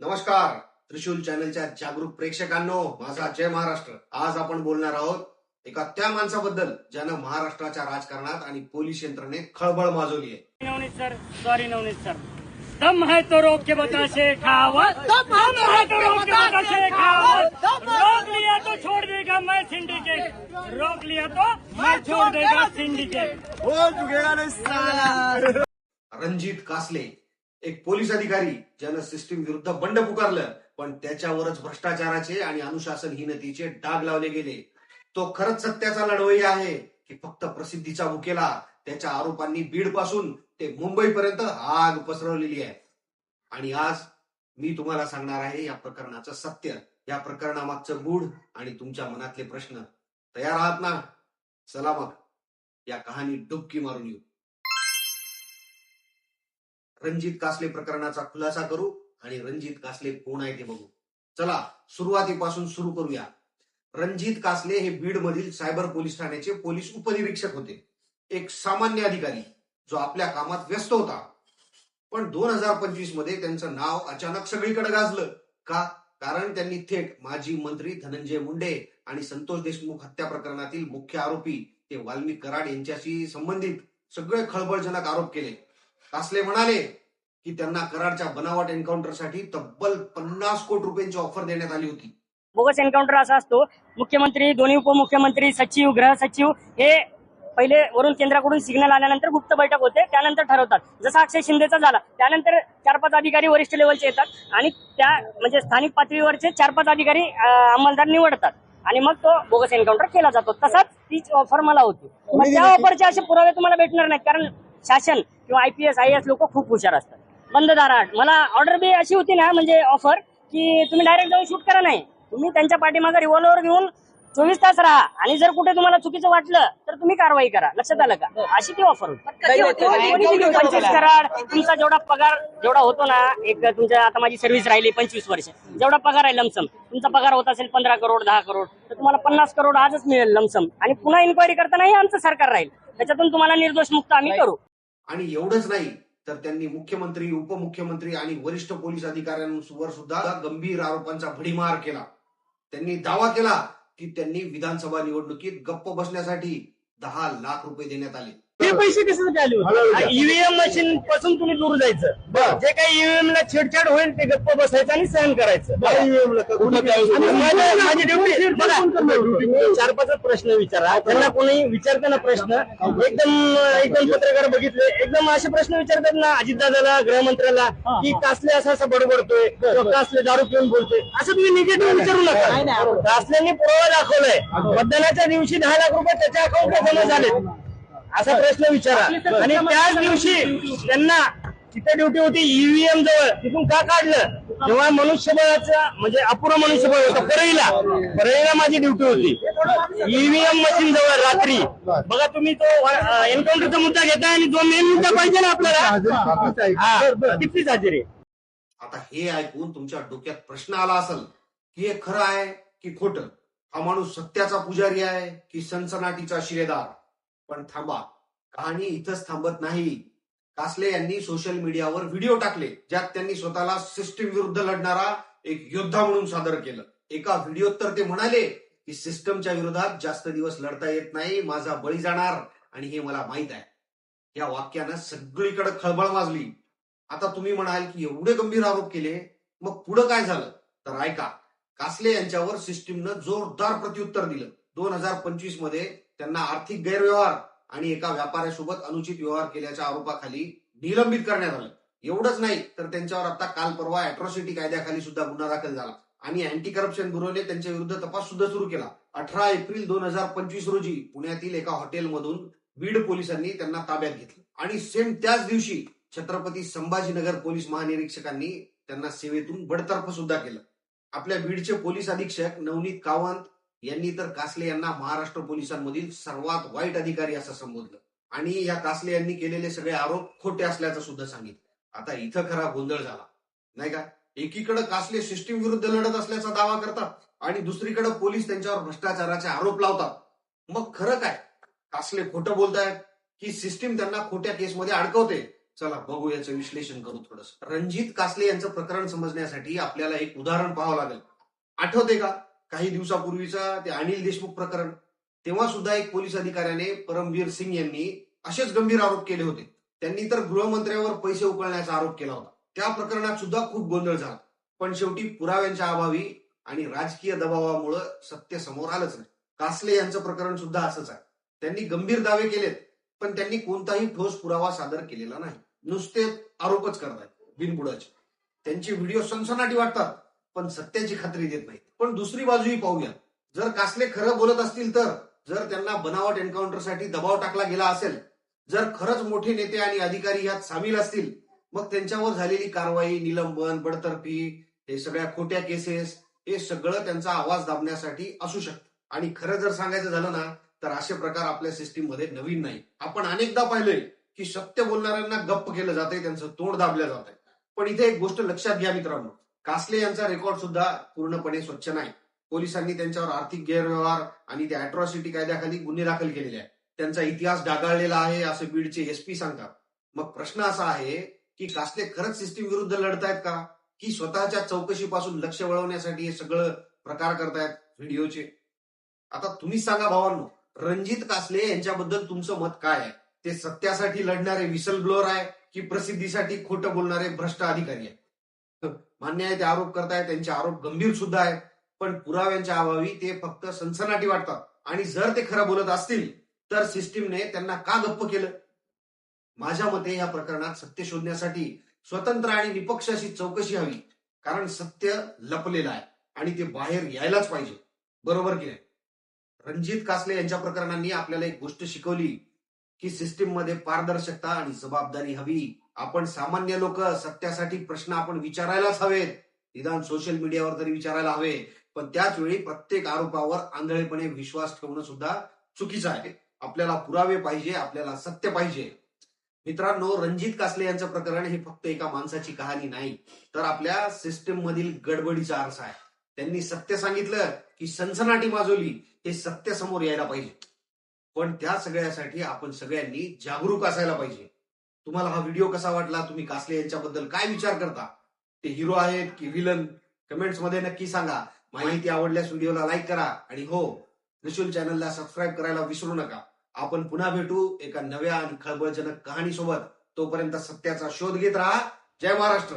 नमस्कार त्रिशूल चॅनलच्या जागरूक प्रेक्षकांनो माझा जय महाराष्ट्र. आज आपण बोलणार आहोत एका त्या माणसाबद्दल ज्यानं महाराष्ट्राच्या राजकारणात आणि पोलीस यंत्रणेत खळबळ माजवली आहे. Navneet sir sorry Navneet sir. दम है तो रोक के बता शेखावत दम है तो रोक के बता शेखावत रोक लिया तो छोड़ देगा मैं सिंडिकेट रोक लिया तो मैं छोड़ देगा सिंडिकेट रणजित कासले एक पोलीस अधिकारी ज्यानं सिस्टीम विरुद्ध बंड पुकारलं पण त्याच्यावरच भ्रष्टाचाराचे आणि अनुशासनहीनतेचे डाग लावले गेले. तो खरंच सत्याचा लढवई आहे की फक्त प्रसिद्धीचा भुकेला त्याच्या आरोपांनी बीडपासून ते मुंबईपर्यंत आग पसरवलेली आहे. आणि आज मी तुम्हाला सांगणार आहे या प्रकरणाचं सत्य. या प्रकरणामागचं गूढ आणि तुमच्या मनातले प्रश्न तयार आहात ना? चला मग या कहाणी डुबकी मारून येऊ. रणजित कासले प्रकरणाचा खुलासा करू आणि रणजित कासले कोण आहे ते बघू. चला सुरुवातीपासून सुरू करूया. रणजित कासले हे बीड मधील सायबर पोलीस ठाण्याचे पोलीस उपनिरीक्षक होते. एक सामान्य अधिकारी जो आपल्या कामात व्यस्त होता. पण दोन हजार पंचवीसमध्ये त्यांचं नाव अचानक सगळीकडे गाजलं. का? कारण त्यांनी थेट माजी मंत्री धनंजय मुंडे आणि संतोष देशमुख हत्या प्रकरणातील मुख्य आरोपी ते वाल्मिक कराड यांच्याशी संबंधित सगळे खळबळजनक आरोप केले. कासले म्हणाले की त्यांना कराडच्या बनावट एन्काउंटरसाठी तब्बल पन्नास कोटी रुपयांची ऑफर देण्यात आली होती. बोगस एन्काउंटर असा असतो मुख्यमंत्री दोन्ही उपमुख्यमंत्री सचिव गृह सचिव हे पहिले वरून केंद्राकडून सिग्नल आल्यानंतर गुप्त बैठक होते त्यानंतर ठरवतात. जसा अक्षय शिंदेचा झाला त्यानंतर चार पाच अधिकारी वरिष्ठ लेवलचे येतात आणि त्या म्हणजे स्थानिक पातळीवरचे चार पाच अधिकारी अंमलदार निवडतात. आणि मग तो बोगस एन्काउंटर केला जातो. तसाच तीच ऑफर मला होती. मग त्या ऑफरचे असे पुरावे तुम्हाला भेटणार नाहीत कारण शासन किंवा आयपीएस आय एस लोक खूप हुशार असतात. बंद दारात. मला ऑर्डर बी अशी होती ना म्हणजे ऑफर की तुम्ही डायरेक्ट जाऊन शूट करा नाही. तुम्ही त्यांच्या पाठीमागे रिव्हॉल्वर घेऊन चोवीस तास राहा. आणि जर कुठे तुम्हाला चुकीचं वाटलं तर तुम्ही कारवाई करा. लक्षात आलं का? अशी ती ऑफर होती. पंचवीस कराड? तुमचा जेवढा पगार जेवढा होतो ना एक तुमच्या आता माझी सर्व्हिस राहिली पंचवीस वर्ष. जेवढा पगार आहे लमसम तुमचा पगार होत असेल पंधरा करोड दहा करोड तर तुम्हाला पन्नास करोड आजच मिळेल लमसम आणि पुन्हा इन्क्वायरी करतानाही आमचं सरकार राहील. त्याच्यातून तुम्हाला निर्दोष मुक्त आम्ही करू. आणि एवढंच नाही तर त्यांनी मुख्यमंत्री उपमुख्यमंत्री आणि वरिष्ठ पोलीस अधिकाऱ्यांवर सुद्धा गंभीर आरोपांचा भडीमार केला. त्यांनी दावा केला की त्यांनी विधानसभा निवडणुकीत गप्प बसण्यासाठी दहा लाख रुपये देण्यात आले. ते पैसे कशासाठी आले होते? ईव्हीएम मशीन पासून तुम्ही दूर जायचं. जे काही ईव्हीएम ला छेडछाड होईल ते गप्प बसायचं आणि सहन करायचं. आणि माझं- ड्युटी बघा, चार पाच प्रश्न विचारा. त्यांना कोणी विचारताना प्रश्न. एकदम एकदम पत्रकार बघितले. एकदम असे प्रश्न विचारतात ना अजितदादाला गृहमंत्र्याला की कासले असं असं बडबडतोय कासले दारू पिऊन बोलतोय. असं तुम्ही निगेटिव्ह विचारू नका. कासल्यांनी पुरावा दाखवलाय. मतदानाच्या दिवशी दहा लाख रुपये त्याच्या अकाउंटला जमा झालेत. असा प्रश्न विचारा. आणि त्याच दिवशी त्यांना तिथे ड्युटी होती ईव्हीएम जवळ. तिथून का काढलं? तेव्हा मनुष्यबळाचा म्हणजे अपुरं मनुष्यबळ होतं परळीला. परळीला माझी ड्युटी होती. ईव्हीएम मशीन जवळ रात्री. बघा तुम्ही तो एन्काउंटरचा मुद्दा घेताय आणि जो मेन मुद्दा पाहिजे ना आपल्याला. हा, कितीच हजेरी आता हे ऐकून तुमच्या डोक्यात प्रश्न आला असेल की हे खरं आहे की खोटं? हा माणूस सत्याचा पुजारी आहे की सनसनाटीचा शिरेदार? पण थांबा. कहाणी इथंच थांबत नाही. कासले यांनी सोशल मीडियावर व्हिडिओ टाकले ज्यात त्यांनी स्वतःला सिस्टीम विरुद्ध लढणारा एक योद्धा म्हणून सादर केलं. एका व्हिडिओत तर ते म्हणाले की सिस्टमच्या विरोधात जास्त दिवस लढता येत नाही माझा बळी जाणार आणि हे मला माहीत आहे. या वाक्यानं सगळीकडे खळबळ माजली. आता तुम्ही म्हणाल की एवढे गंभीर आरोप केले? मग पुढं काय झालं? तर ऐका. कासले यांच्यावर सिस्टीमनं जोरदार प्रत्युत्तर दिलं. दोन हजार पंचवीसमध्ये त्यांना आर्थिक गैरव्यवहार आणि एका व्यापाऱ्यासोबत अनुचित व्यवहार केल्याच्या आरोपाखाली निलंबित करण्यात आलं. एवढंच नाही तर त्यांच्यावर आता काल परवा अॅट्रॉसिटी कायद्याखाली सुद्धा गुन्हा दाखल झाला. आणि अँटी करप्शन ब्युरोने त्यांच्या विरुद्ध तपास सुद्धा सुरू केला. अठरा एप्रिल दोन हजार पंचवीस रोजी पुण्यातील एका हॉटेलमधून बीड पोलिसांनी त्यांना ताब्यात घेतलं. आणि सेम त्याच दिवशी छत्रपती संभाजीनगर पोलीस महानिरीक्षकांनी त्यांना सेवेतून बडतर्फ सुद्धा केलं. आपल्या बीडचे पोलीस अधीक्षक नवनीत कावंत यांनी तर कासले यांना महाराष्ट्र पोलिसांमधील सर्वात वाईट अधिकारी असं संबोधलं. आणि या कासले यांनी केलेले सगळे आरोप खोटे असल्याचं सुद्धा सांगितलं. आता इथं खरा गोंधळ झाला. नाही का? एकीकडे कासले सिस्टीम विरुद्ध लढत असल्याचा दावा करतात आणि दुसरीकडे पोलीस त्यांच्यावर भ्रष्टाचाराचे आरोप लावतात. मग खरं काय? कासले खोटं बोलतायत की सिस्टीम त्यांना खोट्या केसमध्ये अडकवते? चला बघू याचं विश्लेषण करू थोडस. रणजित कासले यांचं प्रकरण समजण्यासाठी आपल्याला एक उदाहरण पाहावं लागेल. आठवते का? काही दिवसापूर्वीचा ते अनिल देशमुख प्रकरण. तेव्हा सुद्धा एक पोलीस अधिकाऱ्याने परमवीर सिंग यांनी असेच गंभीर आरोप केले होते. त्यांनी तर गृहमंत्र्यावर पैसे उकळण्याचा आरोप केला होता. त्या प्रकरणात सुद्धा खूप गोंधळ झाला. पण शेवटी पुराव्यांच्या अभावी आणि राजकीय दबावामुळं सत्य समोर आलंच नाही. कासले यांचं प्रकरण सुद्धा असंच आहे. त्यांनी गंभीर दावे केलेत पण त्यांनी कोणताही ठोस पुरावा सादर केलेला नाही. नुसते आरोपच करतायत बिनबुडाचे. त्यांचे व्हिडिओ सनसनाटी वाटतात. पण सत्याची खात्री देत नाहीत. पण दुसरी बाजूही पाहूया. जर कासले खरं बोलत असतील तर जर त्यांना बनावट एन्काउंटरसाठी दबाव टाकला गेला असेल जर खरंच मोठे नेते आणि अधिकारी यात सामील असतील मग त्यांच्यावर झालेली कारवाई निलंबन बडतर्फी हे सगळ्या खोट्या केसेस हे सगळं त्यांचा आवाज दाबण्यासाठी असू शकतं. आणि खरं जर सांगायचं झालं ना तर असे प्रकार आपल्या सिस्टीममध्ये नवीन नाही आपण अनेकदा पाहिलंय की सत्य बोलणाऱ्यांना गप्प केलं जातंय त्यांचं तोंड दाबलं जात आहे पण इथे एक गोष्ट लक्षात घ्या मित्रांनो. कासले यांचा रेकॉर्ड सुद्धा पूर्णपणे स्वच्छ नाही. पोलिसांनी त्यांच्यावर आर्थिक गैरव्यवहार आणि त्या अॅट्रॉसिटी कायद्याखाली गुन्हे दाखल केलेले आहेत. त्यांचा इतिहास डागाळलेला आहे असे बीडचे एसपी सांगतात. मग प्रश्न असा आहे की कासले खरंच सिस्टीम विरुद्ध लढतायत का? की स्वतःच्या चौकशीपासून लक्ष वळवण्यासाठी हे सगळं प्रकार करतायत व्हिडिओचे? आता तुम्हीच सांगा भावांनो रणजित कासले यांच्याबद्दल तुमचं मत काय आहे? ते सत्यासाठी लढणारे विसल ब्लोअर आहे की प्रसिद्धीसाठी खोटं बोलणारे भ्रष्ट अधिकारी आहे मान्य आहे ते आरोप करतायत त्यांचे आरोप गंभीर सुद्धा आहेत. पण पुराव्यांच्या अभावी ते फक्त सनसनाटी वाटतात. आणि जर ते खरं बोलत असतील तर सिस्टीमने त्यांना का गप्प केलं? माझ्या मते या प्रकरणात सत्य शोधण्यासाठी स्वतंत्र आणि निपक्ष अशी चौकशी हवी. कारण सत्य लपलेलं आहे आणि ते बाहेर यायलाच पाहिजे. बरोबर की नाही? रणजित कासले यांच्या प्रकरणांनी आपल्याला एक गोष्ट शिकवली की सिस्टीममध्ये पारदर्शकता आणि जबाबदारी हवी. आपण सामान्य लोक सत्यासाठी प्रश्न आपण विचारायलाच हवेत. निदान सोशल मीडियावर तरी विचारायला हवे. पण त्याच वेळी प्रत्येक आरोपावर आंधळेपणे विश्वास ठेवणं सुद्धा चुकीचं आहे. आपल्याला पुरावे पाहिजे आपल्याला सत्य पाहिजे. मित्रांनो रणजित कासले यांचं प्रकरण हे फक्त एका माणसाची कहाणी नाही तर आपल्या सिस्टीम मधील गडबडीचा आरसा आहे. त्यांनी सत्य सांगितलं की सनसनाटी माजवली हे सत्य समोर यायला पाहिजे. पण त्या सगळ्यासाठी आपण सगळ्यांनी जागरूक असायला पाहिजे. तुम्हाला हा व्हिडिओ कसा वाटला? तुम्ही कासले यांच्याबद्दल काय विचार करता? ते हिरो आहेत की विलन कमेंट्समध्ये नक्की सांगा. माहिती आवडल्यास व्हिडिओला लाईक करा. आणि हो निशुल चॅनलला सबस्क्राईब करायला विसरू नका. आपण पुन्हा भेटू एका नव्या आणि खळबळजनक कहाणी सोबत तोपर्यंत सत्याचा शोध घेत राहा. जय महाराष्ट्र.